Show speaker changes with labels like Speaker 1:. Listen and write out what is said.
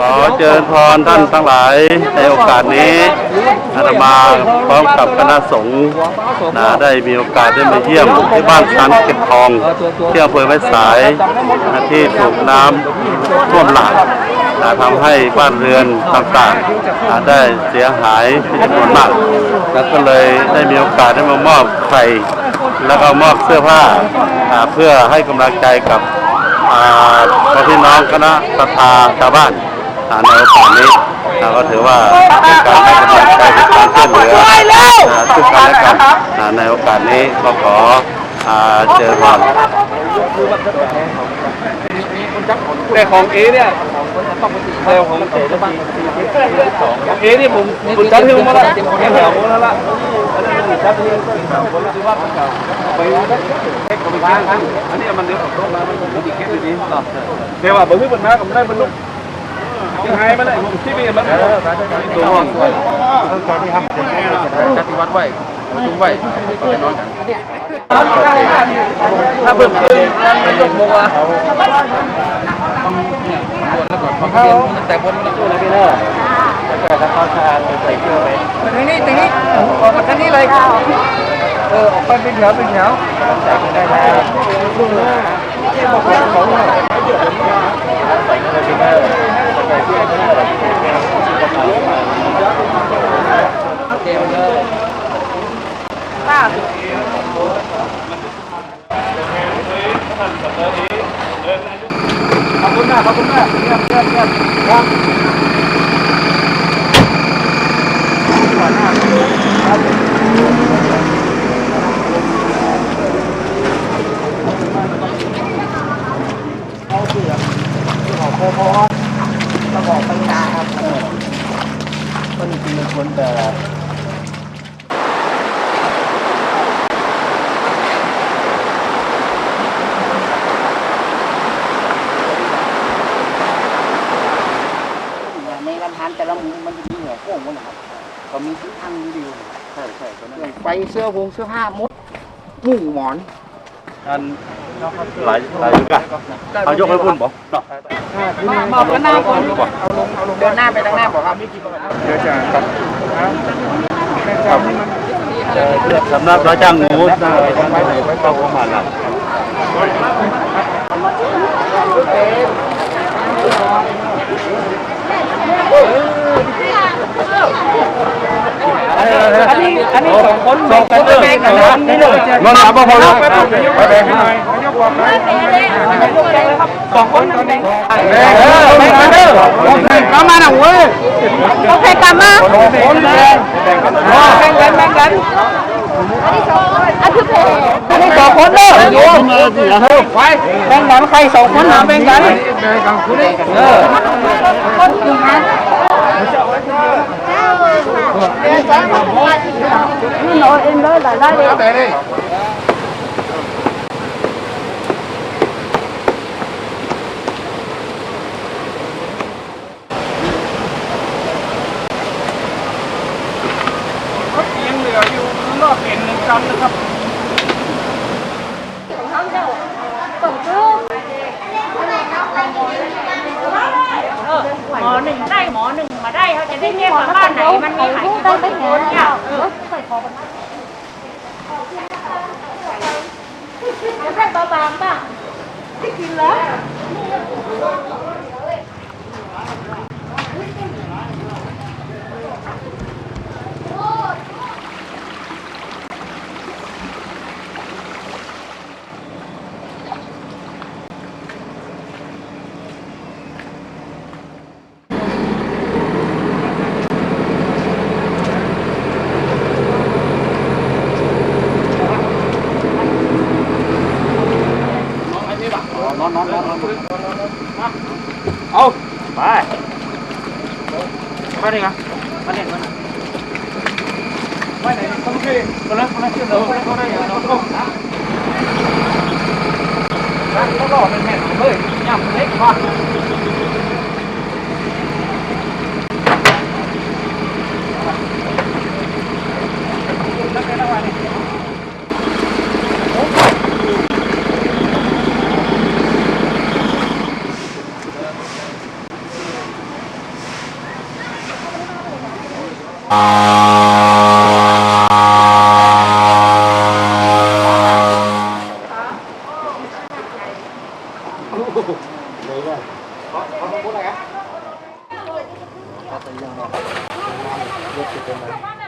Speaker 1: ขอเจริญพรท่านทั้งหลายในโอกาสนี้อาตมาพร้อมกับคณะสงฆ์นะได้มีโอกาสได้มาเยี่ยมที่บ้านชันเก็บทองที่อำเภอแม่สายที่ถูกน้ำท่วมหลากนะทำให้บ้านเรือนต่างๆนะได้เสียหายเป็นจำนวนมาก แล้วก็เลยได้มีโอกาสได้มามอบไข่แล้วก็มอบเสื้อผ้าเพื่อให้กำลังใจกับพี่น้องคณะศรัทธาชาวบ้าน อ่าในโอกาสนี้อ่าก็ถือว่าเป็นการให้กำลังใจเป็นการช่วยเหลืออ่าซึ่งกันและกันในโอกาสนี้ก็ขอเจอพร
Speaker 2: แต่ของเอเนี่ยแต่ของเอได้บ้างเอนี่ผมผมจัดให้ผมมาละแค่แถวผมแล้วละจัดให้ผมที่ว่าเก่าไปเช็คของบ้านอันนี้มันเดือดร้อนมามันผมอีกแค่นี้เดี๋ยวว่าบ่มีปัญหากับได้มันลุ ยังไงมันได้ผมที่มีมันตัวห้องจัดที่วัดไว้ตุ้งไว้นอนกันถ้าเพิ่มขึ้นมันยกมือว่าเขาแต่บนมันตู้นะพี่เนอร์แต่ถ้าเขาทานใส่เกลือไปตรงนี้ตรงนี้ออกมาทางนี้เลยเออออกไปเป็นแถวเป็นแถวใส่กันได้แล้วที่บอกว่าเขาใส่กันเลยพี่เนอร์ใส่เกลือพี่เนอร์เดี๋ยวเลย ขอบคุณมากขอบคุณมากเยี่ยมเยี่ยมเยี่ยมครับ
Speaker 3: ในลำธาร แต่ละหมู่มันจะมีหัวโค้งมันนะครับเขามีที่ทางดีอยู่
Speaker 2: ใช่ใช่ตัวนั้น
Speaker 3: อย่างไฟเสื้อผงเสื้อผ้ามดมุ้งหมอน
Speaker 1: อันหลายหลายกันเอายกให้พุ่นบอกเนาะ
Speaker 3: บอกกันหน้าก่อนเอาลงเอาลงเดินหน้าไปทางหน้าบอกครับ
Speaker 2: เดี๋ยวจะครับ
Speaker 1: สำนักพระจ้างงูนะต้องประมาณนั้น
Speaker 3: อันนี้ อันนี้สองคนสองคนแบ่งกันนะนี่เลย
Speaker 2: มันหาบ่พอแล้วไปแบ่งให้หน่อยยกวางไหมสองคนตอนนี้เออแบ่งกันเด้อประมาณน่ะเว้ย
Speaker 3: โอเคกลับมา
Speaker 2: คนแบ่งแบ่งกัน
Speaker 3: แบ่งกันแบ่งกันอันที่เพอันนี้สองคนเด้อโยมไปแบ่งกันใครสองคนหาแบ่งกัน
Speaker 2: แบ่งกันคุณ
Speaker 3: เออคนหนึ่งนะ นี่หนูเองเลยได้เลย
Speaker 2: แต่นี่ยังเหลืออยู่รอบเห็นหนึ่งกรัมนะครับ
Speaker 4: หมองได้หมอหนึ่งมาได้เขาจะได้เรียกว่าบ้านไหนมันมีขายกี่คนกี่คนเนี่ยเออจะเป็นเบาบางป่ะ
Speaker 2: เอาไป ไปนี่ไงไปนี่ไปนี่ไปไหนต้องขึ้นคนละคนละขึ้นเ Hasta ya no. Yo te tomo.